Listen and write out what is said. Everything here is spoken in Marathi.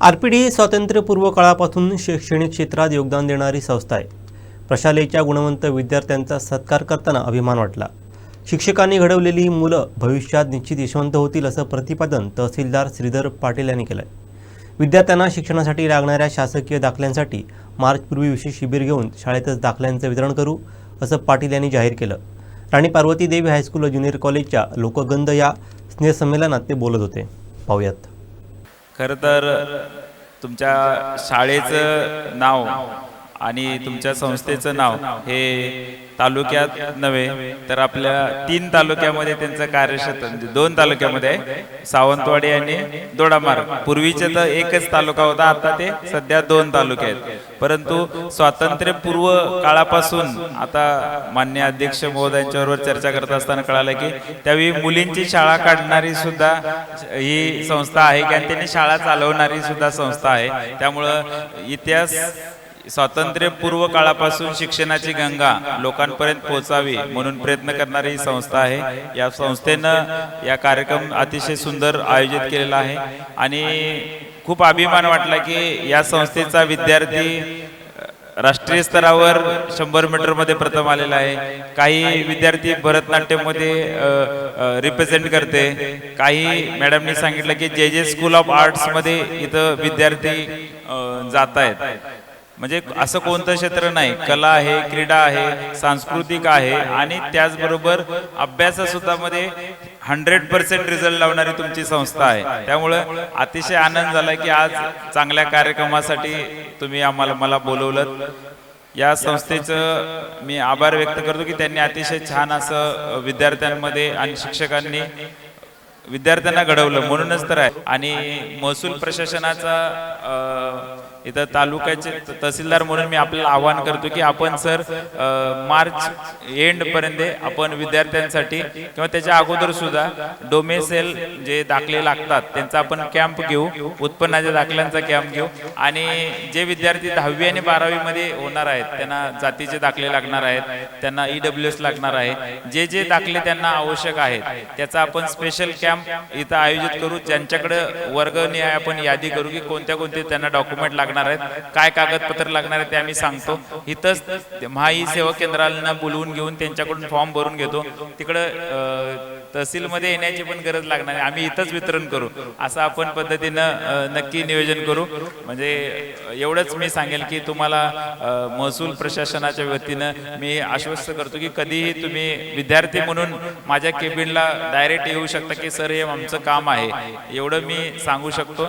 आरपीडी ही स्वातंत्र्यपूर्व काळापासून शैक्षणिक क्षेत्रात योगदान देणारी संस्था आहे. प्रशालेच्या गुणवंत विद्यार्थ्यांचा सत्कार करताना अभिमान वाटला. शिक्षकांनी घडवलेली ही मुलं भविष्यात निश्चित यशवंत होतील असं प्रतिपादन तहसीलदार श्रीधर पाटील यांनी केलं आहे विद्यार्थ्यांना शिक्षणासाठी लागणाऱ्या शासकीय दाखल्यांसाठी मार्चपूर्वी विशेष शिबिर घेऊन शाळेतच दाखल्यांचं वितरण करू असं पाटील यांनी जाहीर केलं. राणी पार्वती देवी हायस्कूल व ज्युनियर कॉलेजच्या लोकगंध या स्नेहसंमेलनात ते बोलत होते. पाहूयात. खरं तर तुमच्या शाळेचं नाव आणि तुमच्या संस्थेचं नाव हे तालुक्यात नव्हे तर आपल्या तीन तालुक्यामध्ये त्यांचं कार्यक्षेत्र म्हणजे दोन तालुक्यामध्ये आहे. सावंतवाडी आणि दोडामार्ग पूर्वीचे तर एकच तालुका होता आता ते सध्या दोन तालुके आहेत. परंतु स्वातंत्र्यपूर्व काळापासून आता मान्य अध्यक्ष महोदयांच्याबरोबर चर्चा करत असताना कळालं की त्यावेळी मुलींची शाळा काढणारी सुद्धा ही संस्था आहे की आणि त्यांनी शाळा चालवणारी सुद्धा संस्था आहे. त्यामुळं इतिहास स्वातंत्र्यपूर्व काळापासून शिक्षणाची गंगा लोकांपर्यंत पोहोचावी म्हणून प्रयत्न करणारी ही संस्था आहे. या संस्थेनं या कार्यक्रम अतिशय सुंदर आयोजित केलेला आहे. आणि खूप अभिमान वाटला की या संस्थेचा विद्यार्थी राष्ट्रीय स्तरावर शंभर मीटरमध्ये प्रथम आलेला आहे. काही विद्यार्थी भरतनाट्यममध्ये रिप्रेझेंट करते. काही मॅडमनी सांगितलं की जे जे स्कूल ऑफ आर्ट्समध्ये इथं विद्यार्थी जात आहेत म्हणजे असं कोणतं क्षेत्र नाही. कला आहे क्रीडा आहे सांस्कृतिक आहे आणि त्याचबरोबर अभ्यासासुद्धा मध्ये हंड्रेड पर्सेंट रिझल्ट लावणारी तुमची संस्था आहे. त्यामुळं अतिशय आनंद झाला की आज चांगल्या कार्यक्रमासाठी तुम्ही आम्हाला मला बोलवलं या संस्थेचं मी आभार व्यक्त करतो की त्यांनी अतिशय छान असं विद्यार्थ्यांमध्ये आणि शिक्षकांनी विद्यार्थ्यांना घडवलं. म्हणूनच तर आहे. आणि महसूल प्रशासनाचा इथं तालुक्याचे तहसीलदार म्हणून मी आपल्याला आवाहन करतो की आपण सर मार्च एंड पर्यंत आपण विद्यार्थ्यांसाठी किंवा त्याच्या अगोदर सुद्धा डोमेसेल जे दाखले लागतात त्यांचा आपण कॅम्प घेऊ उत्पन्नाच्या दाखल्यांचा कॅम्प घेऊ. आणि जे विद्यार्थी दहावी आणि बारावी मध्ये होणार आहेत त्यांना जातीचे दाखले लागणार आहेत त्यांना ईडब्ल्यू एस लागणार आहे. जे जे दाखले त्यांना आवश्यक आहेत त्याचा आपण स्पेशल कॅम्प इथं आयोजित करू. ज्यांच्याकडे वर्गनिहाय आपण यादी करू की कोणत्या कोणते त्यांना डॉक्युमेंट लागणार आहेत? काय कागदपत्र लागणार आहे ते आम्ही सांगतो. इथंच महाई सेवा केंद्राला बोलवून घेऊन त्यांच्याकडून फॉर्म भरून घेतो. तिकडं तहसील तहसीलमध्ये येण्याची पण गरज लागणार आहे. आम्ही इथंच वितरण करू. असं आपण पद्धतीनं नक्की नियोजन करू. म्हणजे एवढंच मी सांगेल की तुम्हाला महसूल प्रशासनाच्या वतीनं मी आश्वस्त करतो की कधीही तुम्ही विद्यार्थी म्हणून माझ्या केबिनला डायरेक्ट येऊ शकता की सर हे आमचं काम आहे. एवढं मी सांगू शकतो.